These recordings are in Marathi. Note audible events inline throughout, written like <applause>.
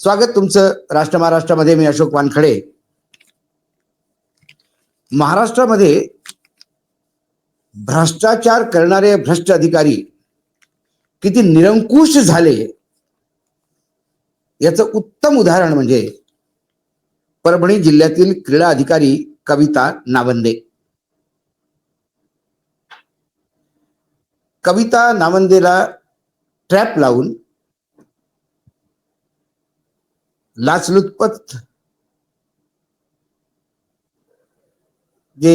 स्वागत तुमचं राष्ट्र महाराष्ट्रामध्ये मी अशोक वानखडे. महाराष्ट्रामध्ये भ्रष्टाचार करणारे भ्रष्ट अधिकारी किती निरंकुश झाले याचं उत्तम उदाहरण म्हणजे परभणी जिल्ह्यातील क्रीडा अधिकारी कविता नावंदे. कविता नावंदेला ट्रॅप लावून लाचलुचपत जे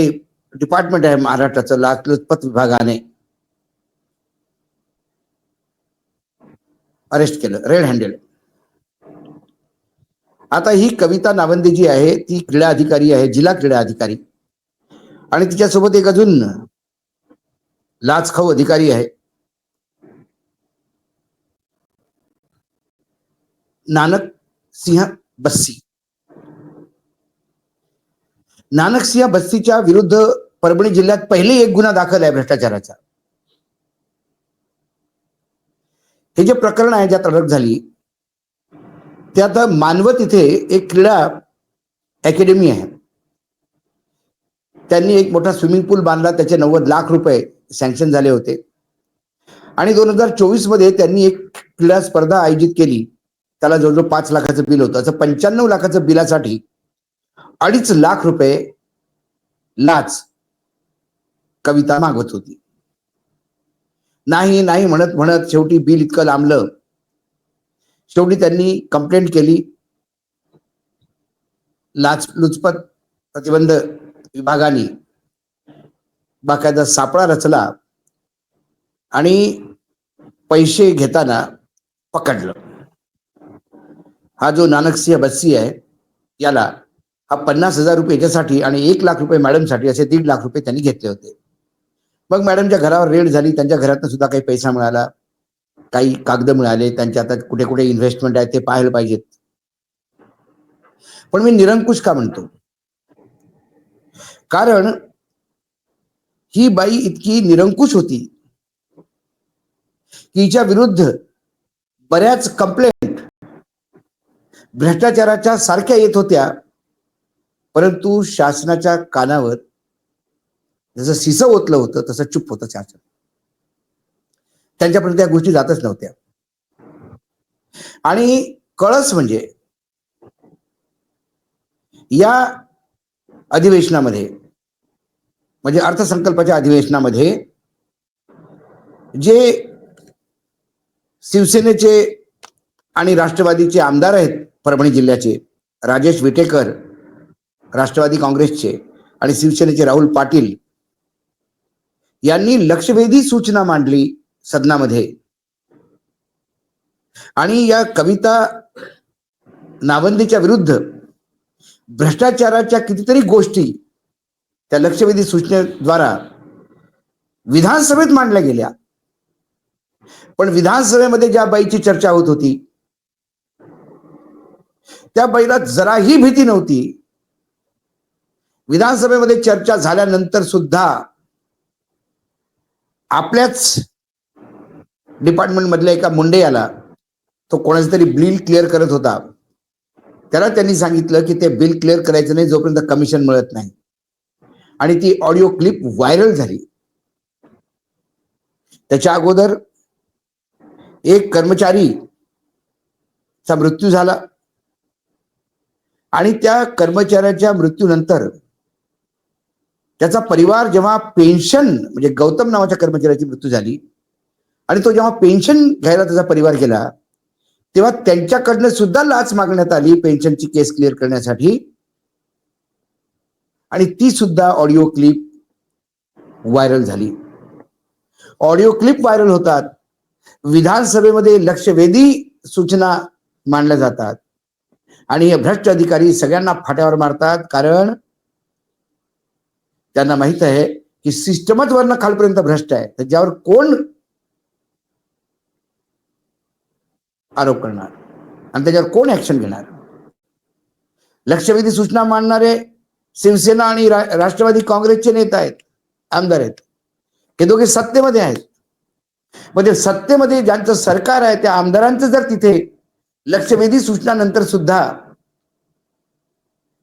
डिपार्टमेंट आहे महाराष्ट्राचं लाचलुचपत विभागाने अरेस्ट केलं रेड हँडेड आता ही कविता नावंदे जी आहे ती क्रीडा अधिकारी आहे जिल्हा क्रीडा अधिकारी. आणि तिच्यासोबत एक अजून लाचखाऊ अधिकारी आहे. नानक सिंह बस्सी. नानक सिंह बस्सीच्या विरुद्ध परभणी जिल्ह्यात पहिले एक गुन्हा दाखल आहे भ्रष्टाचाराचा. हे जे प्रकरण आहे ज्यात अटक झाली त्यात मानवत इथे एक क्रीडा अकॅडमी आहे. त्यांनी एक मोठा स्विमिंग पूल बांधला त्याचे नव्वद लाख रुपये सँक्शन झाले होते. आणि दोन हजार चोवीसमध्ये त्यांनी एक क्रीडा स्पर्धा आयोजित केली. त्याला जवळजवळ पाच लाखाचं बिल होतं. असं पंच्याण्णव लाखाचं बिलासाठी अडीच लाख रुपये लाच कविता मागवत होती. नाही नाही म्हणत म्हणत शेवटी बिल इतकं लांबलं. शेवटी त्यांनी कंप्लेंट केली. लाच लुचपत प्रतिबंध विभागाने बाकायदा सापळा रचला आणि पैसे घेताना पकडलं. हा जो नानकसिंह बस्सी आहे याला हा पन्नास हजार रुपये याच्यासाठी आणि एक लाख रुपये मॅडमसाठी असे दीड लाख रुपये त्यांनी घेतले होते. मग मॅडमच्या घरावर रेड झाली त्यांच्या घरातनं सुद्धा काही पैसा मिळाला काही कागद मिळाले त्यांच्या आता कुठे कुठे इन्व्हेस्टमेंट आहे ते पाहायला पाहिजेत. पण मी निरंकुश का म्हणतो? कारण ही बाई इतकी निरंकुश होती की हिच्या विरुद्ध बऱ्याच कंप्लेंट भ्रष्टाचाराच्या सारख्या येत होत्या परंतु शासनाच्या कानावर जसं सिस ओतलं होतं तसं चुप होतं शासन. त्यांच्यापर्यंत त्या गोष्टी जातच नव्हत्या. आणि कळस म्हणजे या अधिवेशनामध्ये म्हणजे अर्थसंकल्पाच्या अधिवेशनामध्ये जे शिवसेनेचे आणि राष्ट्रवादीचे आमदार आहेत परभणी जिल्ह्याचे राजेश विटेकर राष्ट्रवादी काँग्रेसचे आणि शिवसेनेचे राहुल पाटील यांनी लक्षवेधी सूचना मांडली सदनामध्ये. आणि या कविता नावंदीच्या विरुद्ध भ्रष्टाचाराच्या कितीतरी गोष्टी त्या लक्षवेधी सूचनेद्वारा विधानसभेत मांडल्या गेल्या. पण विधानसभेमध्ये ज्या बाईची चर्चा होत होती त्या बैलात जराही भीती नव्हती. विधानसभेमध्ये चर्चा झाल्यानंतर सुद्धा आपल्याच डिपार्टमेंट मधल्या एका मुंडे याला तो कोणाचं तरी बिल क्लिअर करत होता. त्याला त्यांनी सांगितलं की ते बिल क्लिअर करायचं नाही जोपर्यंत कमिशन मिळत नाही. आणि ती ऑडिओ क्लिप व्हायरल झाली. त्याच्या अगोदर एक कर्मचारी चा मृत्यू झाला. आणि त्या कर्मचाऱ्याच्या मृत्यूनंतर त्याचा परिवार जेव्हा पेन्शन म्हणजे गौतम नावाच्या कर्मचाऱ्याची मृत्यू झाली आणि तो जेव्हा पेन्शन घ्यायला त्याचा परिवार गेला तेव्हा त्यांच्याकडनं सुद्धा लाच मागण्यात आली पेन्शनची केस क्लिअर करण्यासाठी. आणि ती सुद्धा ऑडिओ क्लिप व्हायरल झाली. ऑडिओ क्लिप व्हायरल होतात. विधानसभेमध्ये लक्षवेधी सूचना मांडल्या जातात. आणि हे भ्रष्ट अधिकारी सगळ्यांना फाट्यावर मारतात कारण त्यांना माहीत आहे की सिस्टमच वरनं खालपर्यंत भ्रष्ट आहे. त्याच्यावर कोण आरोप करणार? आणि त्याच्यावर कोण ऍक्शन घेणार? लक्षवेधी सूचना मांडणारे शिवसेना आणि रा, राष्ट्रवादी काँग्रेसचे नेता आहेत आमदार आहेत. हे दोघे सत्तेमध्ये आहेत. म्हणजे सत्तेमध्ये ज्यांचं सरकार आहे त्या आमदारांचं जर तिथे लक्षवेधी सूचनानंतर सुद्धा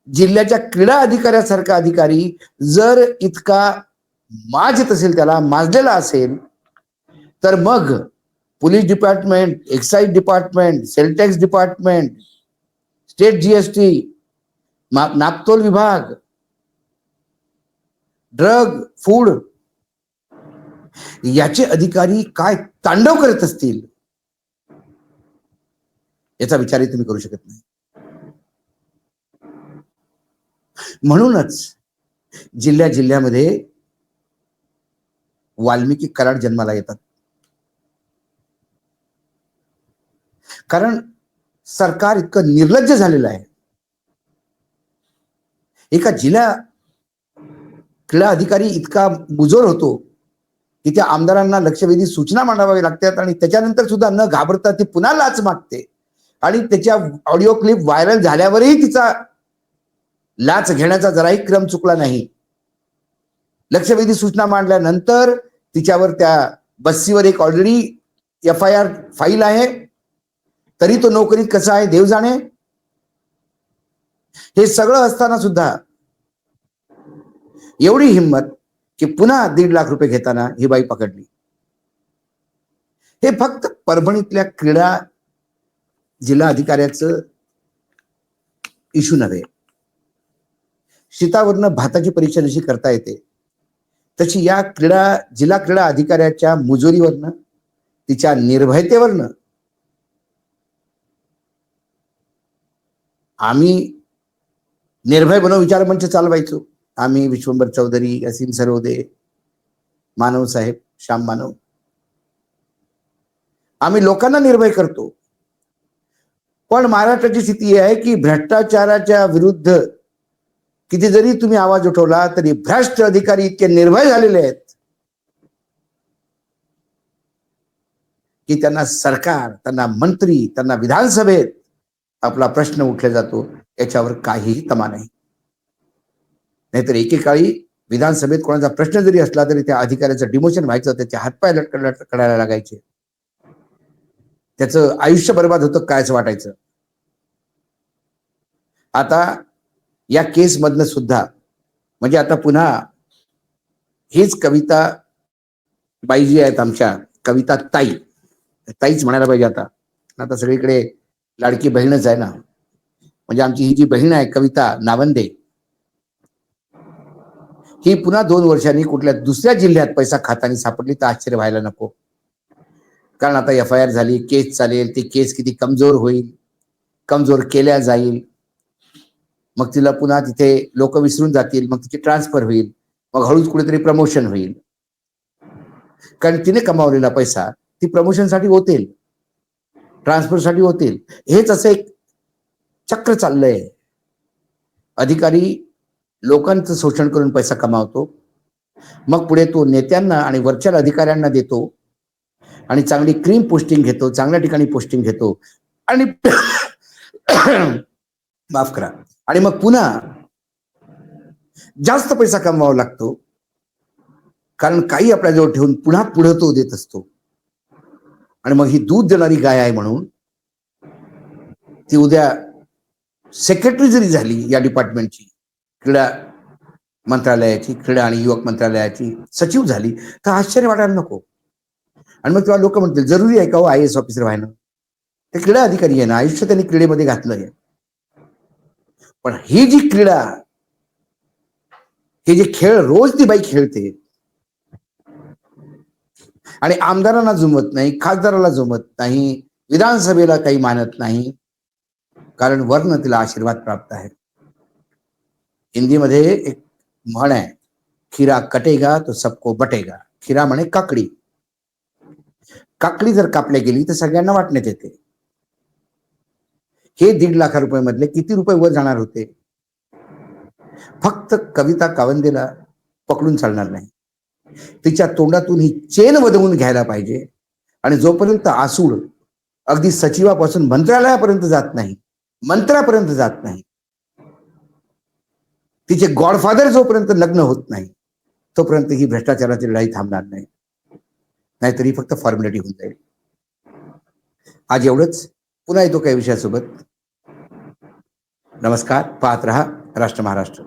जिल्ह्याच्या क्रीडा अधिकाऱ्यासारखा अधिकारी जर इतका माजत असेल त्याला माजलेला असेल तर मग police department excise department sale tax department state GST नागतोल विभाग ड्रग फूड याचे अधिकारी काय तांडव करत असतील? याचा विचारही तुम्ही करू शकत नाही. म्हणूनच जिल्ह्या जिल्ह्यामध्ये वाल्मिकी कराड जन्माला येतात. कारण सरकार इतकं निर्लज्ज झालेलं आहे. एका जिल्हा क्रीडा अधिकारी इतका मुजोर होतो की त्या आमदारांना लक्षवेधी सूचना मांडाव्या लागतात आणि त्याच्यानंतर सुद्धा न घाबरता ती पुन्हा लाच मागते. आणि त्याच्या ऑडिओ क्लिप व्हायरल झाल्यावरही तिचा लाच घेण्याचा जराही क्रम चुकला नाही. लक्षवेधी सूचना मांडल्यानंतर तिच्यावर त्या बस्सीवर एक already F I R file आहे. तरी तो नोकरीत कसा आहे देव जाणे. हे सगळं असताना सुद्धा एवढी हिंमत की पुन्हा दीड लाख रुपये घेताना ही बाई पकडली. हे फक्त परभणीतल्या क्रीडा जिल्हा अधिकाऱ्याचं इशू नव्हे. शीतावरनं भाताची परीक्षा जशी करता येते तशी या क्रीडा जिल्हा क्रीडा अधिकाऱ्याच्या मुजोरीवरनं तिच्या निर्भयतेवरनं आम्ही निर्भय बनव विचार मंच चालवायचो. आम्ही विश्वंभर चौधरी असीम सरोदे मानव साहेब श्याम मानव. आम्ही लोकांना निर्भय करतो. पण महाराष्ट्राची स्थिती आहे की भ्रष्टाचाराच्या विरुद्ध किती जरी तुम्ही आवाज उठवला तरी भ्रष्ट अधिकारी इतके निर्भय झालेले आहेत की त्यांना सरकार त्यांना मंत्री त्यांना विधानसभेत आपला प्रश्न उठला जातो याच्यावर काहीही तमा नाही. नाहीतर एकेकाळी विधानसभेत कोणाचा प्रश्न जरी असला तरी त्या अधिकाऱ्याचं डिमोशन व्हायचं त्याचे हातपाय लटक लटकडायला लागायचे. त्याचं आयुष्य बर्बाद होतं कायच वाटायचं? आता या केसमधनं सुद्धा म्हणजे आता पुन्हा हीच कविता बाई जी आहेत आमच्या कविता ताई. ताईच म्हणायला पाहिजे आता. आता सगळीकडे लाडकी बहीणच आहे ना. म्हणजे आमची ही जी बहीण आहे कविता नावंदे ही पुन्हा दोन वर्षांनी कुठल्या दुसऱ्या जिल्ह्यात पैसा खाताना सापडली तर आश्चर्य व्हायला नको. कारण आता एफ आय आर झाली केस चालेल ती केस किती कमजोर होईल कमजोर केल्या जाईल. मग तिला पुन्हा तिथे लोक विसरून जातील मग तिची ट्रान्सफर होईल मग हळूच कुठेतरी प्रमोशन होईल. कारण तिने कमावलेला पैसा ती प्रमोशनसाठी होतील ट्रान्सफरसाठी होतील. हेच असं एक चक्र चाललंय. अधिकारी लोकांचं शोषण करून पैसा कमावतो मग पुढे तो नेत्यांना आणि वरच्या अधिकाऱ्यांना देतो आणि चांगली क्रीम पोस्टिंग घेतो चांगल्या ठिकाणी पोस्टिंग घेतो आणि <coughs> माफ करा. आणि मग पुन्हा जास्त पैसा कमवावा लागतो. कारण काही आपल्याजवळ ठेवून पुन्हा पुढं तो देत असतो. आणि मग ही दूध देणारी गाय आहे म्हणून ती उद्या सेक्रेटरी जरी झाली या डिपार्टमेंटची क्रीडा मंत्रालयाची क्रीडा आणि युवक मंत्रालयाची सचिव झाली तर आश्चर्य वाटायला नको. आणि मग तेव्हा लोक म्हणतील जरुरी आहे का हो आय एस ऑफिसर व्हायनं ते क्रीडा अधिकारी आहे ना आयुष्य त्यांनी क्रीडेमध्ये घातलं आहे पण ही जी क्रीडा हे जे खेळ रोज ती बाई खेळते आणि आमदारांना जुमत नाही खासदाराला जुमत नाही विधानसभेला काही मानत नाही कारण वर्ण तिला आशीर्वाद प्राप्त आहे. हिंदीमध्ये एक म्हण आहे खिरा कटेगा तो सबको बटेगा. खिरा म्हणे काकडी. काकडी जर कापल्या गेली तर सगळ्यांना वाटण्यात येते. हे दीड लाख रुपयामधले किती रुपये वर जाणार होते? फक्त कविता कावंदेला पकडून चालणार नाही. तिच्या तोंडातून ही चेन वदवून घ्यायला पाहिजे. आणि जोपर्यंत आसूड अगदी सचिवापासून मंत्रालयापर्यंत जात नाही मंत्रापर्यंत जात नाही तिचे गॉडफादर जोपर्यंत लग्न होत नाही तोपर्यंत ही भ्रष्टाचाराची लढाई थांबणार नाही. नाहीतर ही फक्त फॉर्मॅलिटी होऊन जाईल. आज एवढंच. पुन्हा येतो काही विषयासोबत. नमस्कार पाहत रहा राष्ट्र महाराष्ट्र.